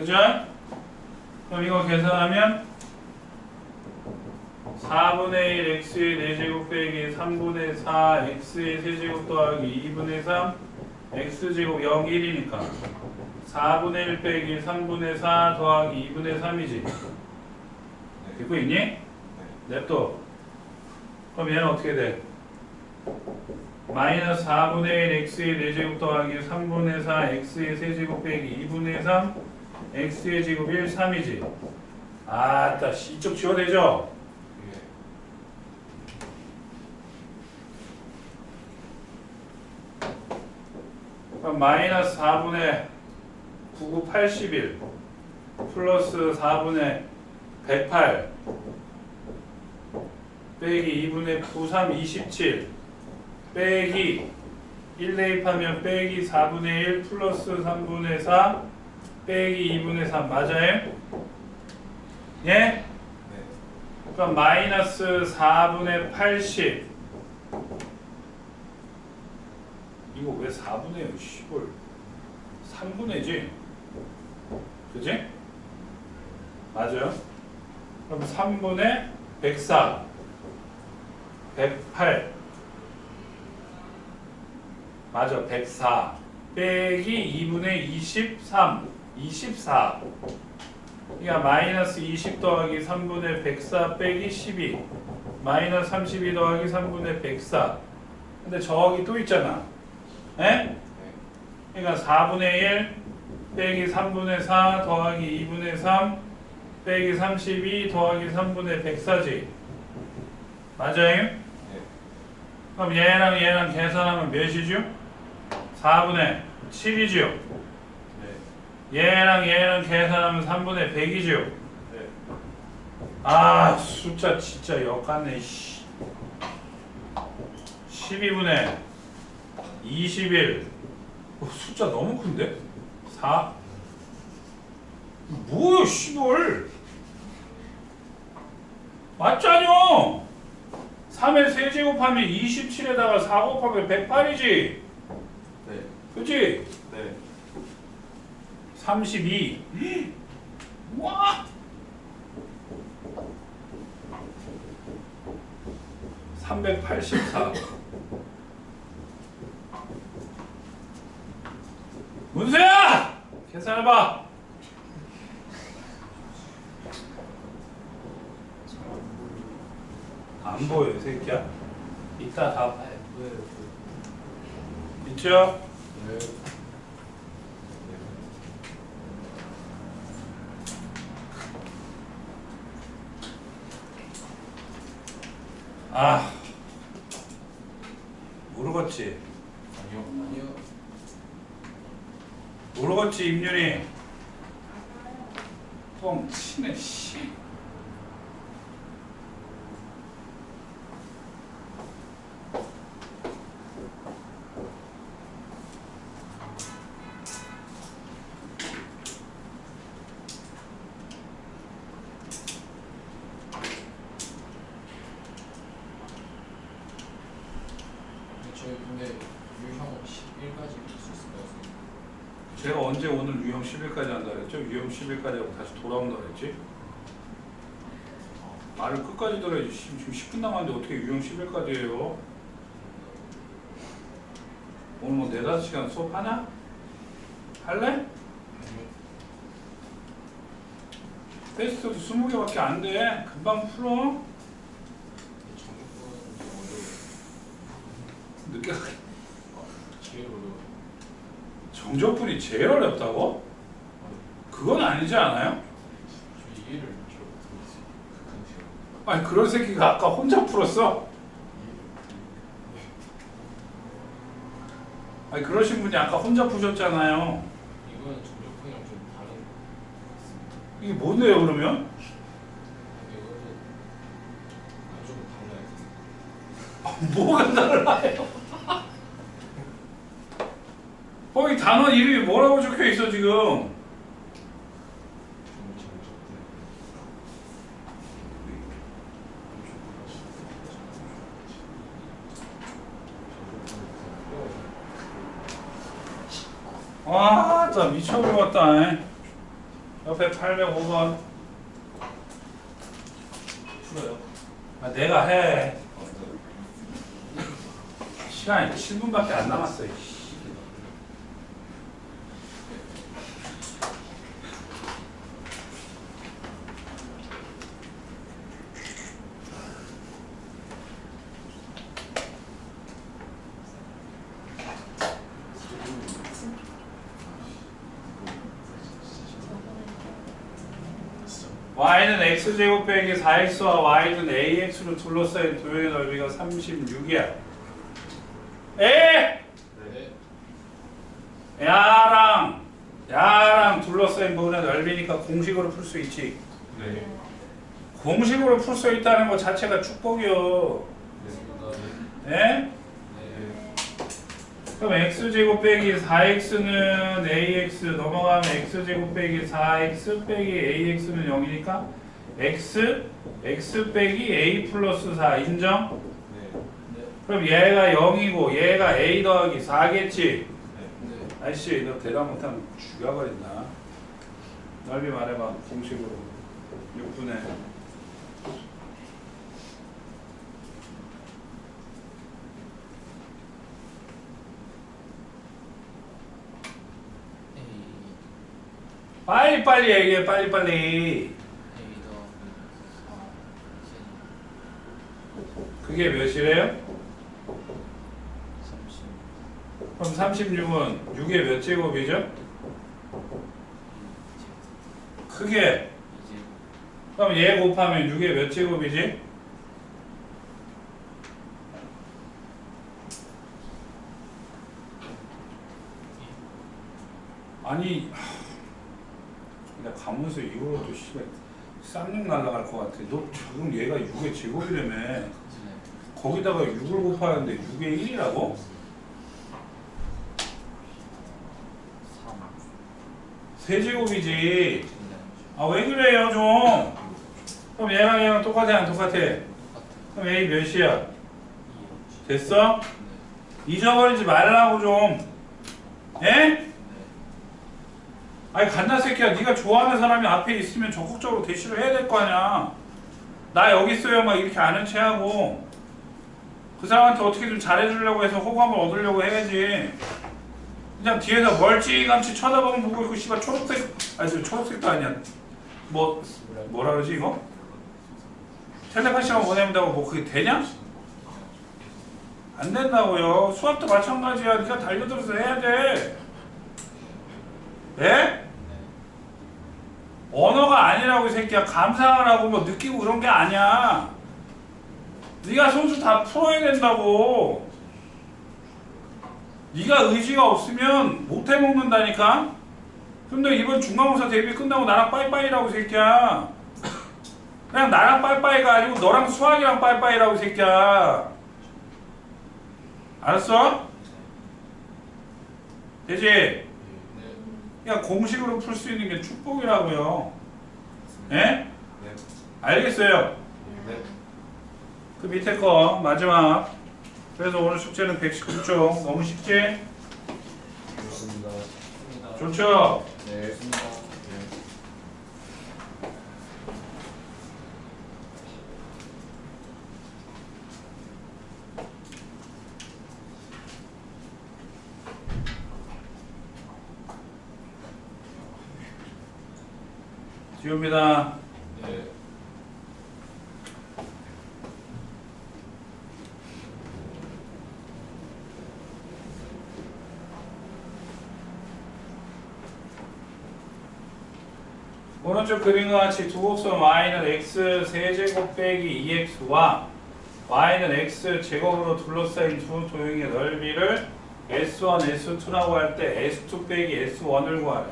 그죠? 그럼 이거 계산하면 4분의 1 x의 4제곱 빼기 3분의 4 x의 세제곱 더하기 2분의 3 x제곱 0, 1이니까 4분의 1 빼기 3분의 4 더하기 2분의 3이지 듣고 있니? 냅둬 그럼 얘는 어떻게 돼? 마이너스 4분의 1 x의 4제곱 더하기 3분의 4 x의 세제곱 빼기 2분의 3 x의 제곱 1, 3이지 아따 씨, 이쪽 지워내죠? 그럼 마이너스 4분의 99, 81 플러스 4분의 108 빼기 2분의 9, 3, 27 빼기 1 대입하면 빼기 4분의 1 플러스 3분의 4 빼기 2분의 3 맞아요? 예? 그럼 마이너스 4분의 80 이거 왜 4분의 10을 3분의지? 그지? 맞아요? 그럼 3분의 104 108 맞아 104 빼기 2분의 23 24 그러니까 마이너스 20 더하기 3분의 104 빼기 12 마이너스 32 더하기 3분의 104 근데 저기 또 있잖아 에? 그러니까 4분의 1 빼기 3분의 4 더하기 2분의 3 빼기 32 더하기 3분의 104지 맞아요? 그럼 얘랑 얘랑 계산하면 몇이죠? 4분의 7이죠 얘랑 얘랑 계산하면 3분의 100이죠 아 숫자 진짜 역하네 씨. 12분의 21 어, 숫자 너무 큰데? 4 뭐야 씨발 맞잖여 3의 세제곱하면 27에다가 4 곱하면 108이지 네. 그치? 네. 32 와! 384 문세야! 계산해봐. 안 보여 이 새끼야. 이따 다 봐요. 있죠? 네. 아 모르겠지 아니요. 아니요. 모르겠지 임윤이 뻥 치네 씨 저희 근데 유형 11까지 볼수 있을까요? 선생님? 제가 언제 오늘 유형 10일까지 한다 그랬죠? 유형 10일까지 하고 다시 돌아온다 그랬지? 말을 끝까지 들어야지 씨, 지금 10분 남았는데 어떻게 유형 10일까지 해요? 오늘 뭐 4, 5시간 수업하냐? 할래? 테스트도 20개밖에 안 돼. 금방 풀어. 늦게 제일 어려워요. 정적분이 제일 어렵다고? 그건 아니지 않아요? 시간. 아니 그런 새끼가 아까 혼자 풀었어? 아니 그러신 분이 아까 혼자 푸셨잖아요. 이거는 정규권이랑 좀 다른. 이게 뭔데요 그러면? 좀 달라요. 뭐가 달라요? 거기 단어 이름이 뭐라고 적혀 있어 지금? 와, 진짜 미쳐버렸다. 옆에 805번. 풀어요. 아, 내가 해. 어, 시간이 7분밖에 안 남았어. Y는 x제곱 빼기 4x와 y는 ax로 둘러싸인 도형의 넓이가 36이야. 에! 네. 야랑 야랑 둘러싸인 부분의 넓이니까 공식으로 풀 수 있지. 네. 공식으로 풀 수 있다는 것 자체가 축복이요. 네. 그럼 x제곱 빼기 4x는 ax 넘어가면 x제곱 빼기 4x 빼기 ax는 0이니까 x x 빼기 a 플러스 4 인정? 네. 그럼 얘가 0이고 얘가 a 더하기 4겠지? 네. 아이씨 너 대답 못하면 죽여버린다 넓이 말해봐 공식으로 6분의 빨리 빨리 얘기해 빨리 빨리 A 더 그게 몇이래요? 30 그럼 36은 6의 몇 제곱이죠? 크게 그럼 얘 곱하면 6의 몇 제곱이지? 아니 하, 나 가면서 이후로 또 씨발 쌍욕 날라갈 것 같아 너 지금 얘가 6의 제곱이라며 네. 거기다가 6을 곱하는데 6의 1이라고? 3 세제곱이지 네. 아왜 그래요 좀 그럼 얘랑 얘랑 똑같아 안 똑같아? 그럼 A 몇이야? 2요. 됐어? 네. 잊어버리지 말라고 좀 예? 네. 아니 갓나 새끼야 네가 좋아하는 사람이 앞에 있으면 적극적으로 대시를 해야 될 거 아니야 나 여기 있어요 막 이렇게 아는 체하고 그 사람한테 어떻게 좀 잘해주려고 해서 호감을 얻으려고 해야지 그냥 뒤에서 멀찌감치 쳐다보면 보고 있고 씨발 초록색 아니 저 초록색도 아니야 뭐 뭐라 그러지 이거? 텔레파시만 보낸다고 뭐 그게 되냐? 안 된다고요. 수학도 마찬가지야. 네가 달려들어서 해야 돼. 예? 언어가 아니라고 이 새끼야. 감상하라고 뭐 느끼고 그런 게 아니야. 네가 손수 다 풀어야 된다고. 네가 의지가 없으면 못 해 먹는다니까. 그럼 너 이번 중간고사 대비 끝나고 나랑 빠이빠이라고 이 새끼야. 그냥 나랑 빠이빠이가 아니고 너랑 수학이랑 빠이빠이라고 이 새끼야. 알았어? 되지? 네. 그냥 공식으로 풀 수 있는 게 축복이라고요. 예? 네. 알겠어요. 네. 그 밑에 거 마지막. 그래서 오늘 숙제는 119쪽. 너무 쉽지? 좋습니다. 좋죠? 네. 좋습니다. 네. 지웁니다. 네. 오른쪽 그림과 같이 두 곡선 y는 x 세제곱 빼기 2x와 y는 x 제곱으로 둘러싸인 두 도형의 넓이를 s1, s2라고 할 때 s2 빼기 s1을 구하래.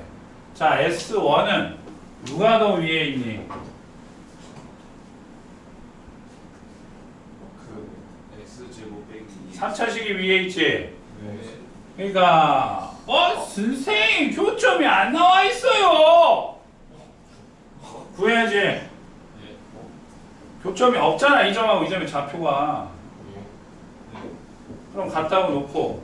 자, s1은 누가 더 위에 있니? 그 X 제곱 빼기 2. 4차식이 위에 있지? 네. 그러니까 어? 선생님 교점이 안 나와 있어요! 구해야지. 네. 교점이 없잖아, 이 점하고 이 점의 좌표가. 네. 네. 그럼 갖다고 놓고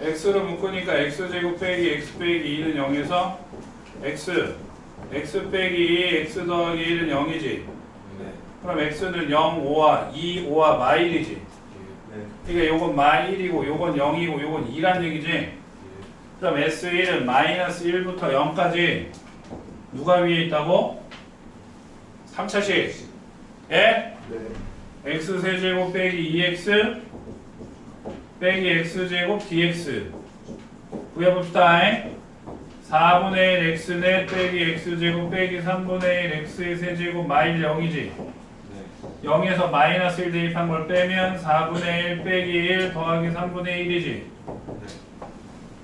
x로 묶으니까 x제곱 빼기 x 빼기 2는 0에서 x x 빼기 x 더하기 1은 0이지 네. 그럼 x는 0, 5와 2, 5와 마일이지 네. 그러니까 요건 마일이고 요건 0이고 요건 2란 얘기지 그럼 S1은 마이너스 1부터 0까지 누가 위에 있다고? 3차식 에? 네. x 세제곱 빼기 2x 빼기 x제곱 dx. 구해봅시다. 4분의 1 x넷 빼기 x제곱 빼기 3분의 1 x의 세제곱 마일 0이지? 네. 0에서 마이너스 1 대입한 걸 빼면 4분의 1 빼기 1 더하기 3분의 1이지?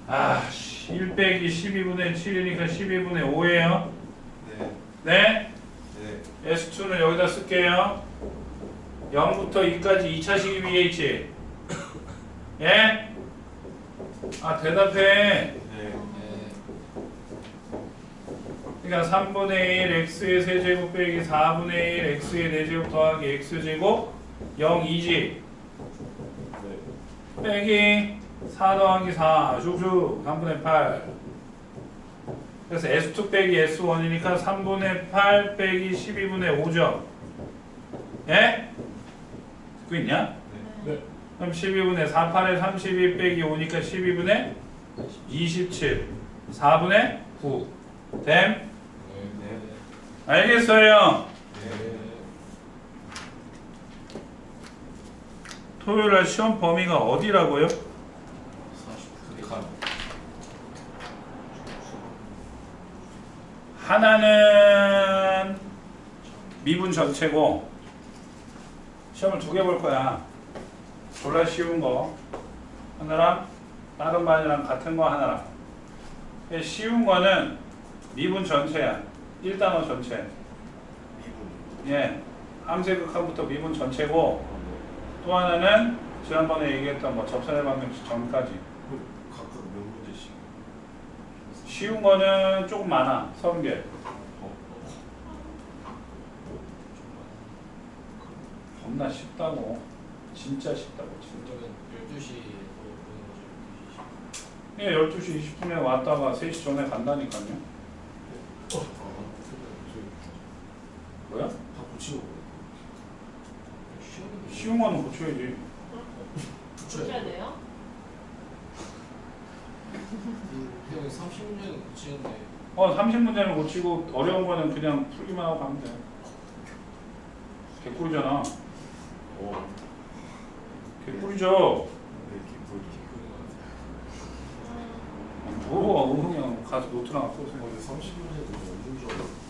아, 씨, 1 빼기 12분의 7이니까 12분의 5예요? 네. 네? 네. S2는 여기다 쓸게요. 0부터 2까지 2차식이 위에 있지 예? 아 대답해. 그러니까 3분의 1 x의 세제곱 빼기 4분의 1 x의 4제곱 더하기 x제곱 0, 2지 네. 빼기 4 더하기 4 슉슉 3분의 8 그래서 S2 빼기 S1이니까 3분의 8 빼기 12분의 5죠 예? 듣고 있냐? 네. 그럼 12분의 4, 8에 32 빼기 5니까 12분의 27 4분의 9 됨? 네. 네. 알겠어요 네. 토요일 날 시험 범위가 어디라고요? 49칸. 하나는 미분 전체고 시험을 두 개 볼 거야. 졸라 쉬운 거 하나랑 다른 반이랑 같은 거 하나랑. 쉬운 거는 미분 전체야. 1단어 전체. 미분. 예. 함세극한부터 미분 전체고 또 하나는 지난번에 얘기했던 뭐 접선의 방정식 전까지. 각각 몇 문제씩? 쉬운 거는 조금 많아. 30개. 겁나 쉽다고. 진짜 쉽다고. 진짜. 그러면 12시에 보는 거죠. 예, 12시 20분에 왔다가 3시 전에 간다니까요. 12시. 아, 뭐야? 다 붙이고. 시험이 쉬운 거는 고쳐야지. 붙여야 돼요? 그냥 30문제는 붙이는데 어, 30문제는 고치고 어려운 거는 그냥 풀기만 하고 가면 돼. 개꿀이잖아. 오. 개꿀이죠. 뭐, 엉덩이 가서 노트나 갖고 오세요. 30분에